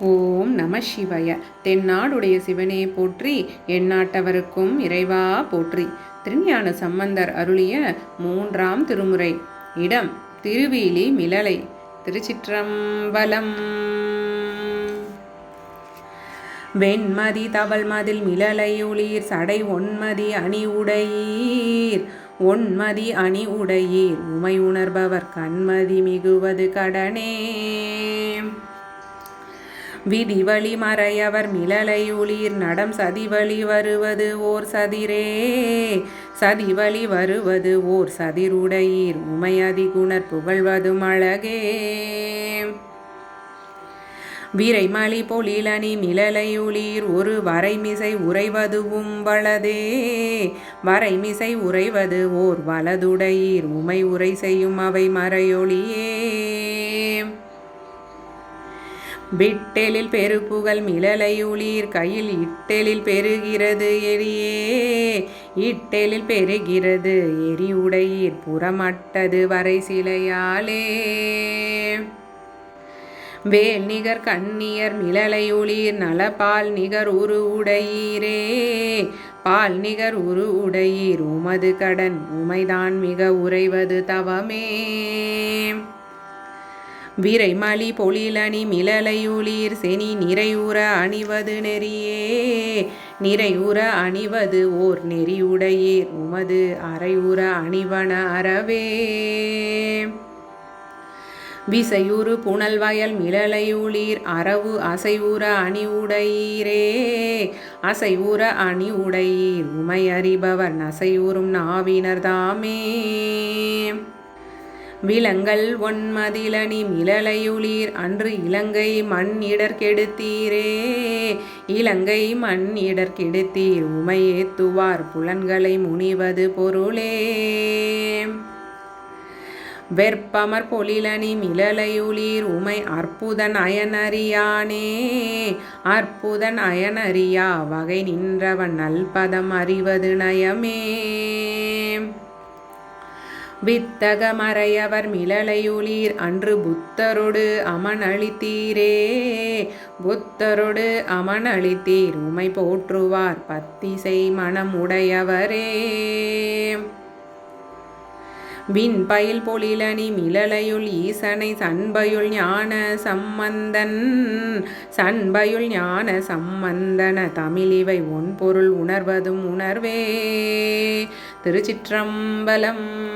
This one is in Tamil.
ஓம் நம சிவய. தென்னாடுடைய சிவனே போற்றி எந்நாட்டவருக்கும் இறைவா போற்றி. திருஞான சம்பந்தர் அருளிய மூன்றாம் திருமுறை. இடம் திருவீலி மிளலை திருச்சிற்றம்பலம். வெண்மதி தவள் மதில் மிளலையுளீர் சடை ஒன்மதி அணி உடையீர். ஒன்மதி அணி உடையீர் உமை உணர்பவர் கண்மதி மிகுவது கடனே. விதிவழி மறையவர் உளிர் நடம் சதிவழி வருவது ஓர் சதிரே. சதிவழி வருவது ஓர் சதிருடையீர் உமையதி குணர் புகழ்வதும் அழகே. விரைமலி பொழிலணி மிளலையுளிர் ஒரு வரைமிசை உறைவதுவும் வலதே வரைமிசை உறைவது ஓர் வலதுடையீர் உமை உரை செய்யும் அவை மறையொளியே விட்டெழில் பெருப்புகழ் உளிர் கையில் இட்டெழில் பெருகிறது எரியே. இட்டெழில் பெருகிறது எரி உடையீர் புறமட்டது வரை சிலையாலே. வேல் நிகர் கண்ணியர் மிளலையுளீர் நலபால் நிகர் உரு உடையீரே பால் நிகர் உரு உடையீர் உமது கடன் உமைதான் மிக உறைவது தவமே. விரைமலி பொழிலணி மிளலையுளீர் செனி நிறையுற அணிவது நெறியே. நிறையூற அணிவது ஓர் நெறியுடையீர் உமது அறையுற அணிவன அறவே. விசையூறு புனல் வயல் மிளலையுளீர் அரவு அசைவுற அணி உடையீரே அசைவுற அணி உடையீர் உமை அறிபவர் நசையூறும் நாவினர் தாமே விலங்கல் ஒன்மதிலணி மிளலையுளீர் அன்று இலங்கை மண் இடர் கெடுத்தீரே இலங்கை மண் இடர் கெடுத்தீர் புலன்களை முனிவது பொருளே. வெற்பமர் பொழிலணி மிளலையுளீர் உமை அற்புதன் அயனறியானே அற்புதன் அயனறியா வகை நின்றவன் நல்பதம் அறிவது நயமே. வித்தகமறையவர் மிளலையுளீர் அன்று புத்தரொடு அமனளித்தீரே. புத்தரொடு அமனளித்தீர் உமை போற்றுவார் பத்திசை மனம் உடையவரே விண்பயில் பொழிலணி மிளலையுள் ஈசனை சண்பயுள் ஞான சம்பந்தன். சண்பயுள் ஞான சம்பந்தன தமிழிவை ஒன்பொருள் உணர்வதும் உணர்வே. திருச்சிற்றம்பலம்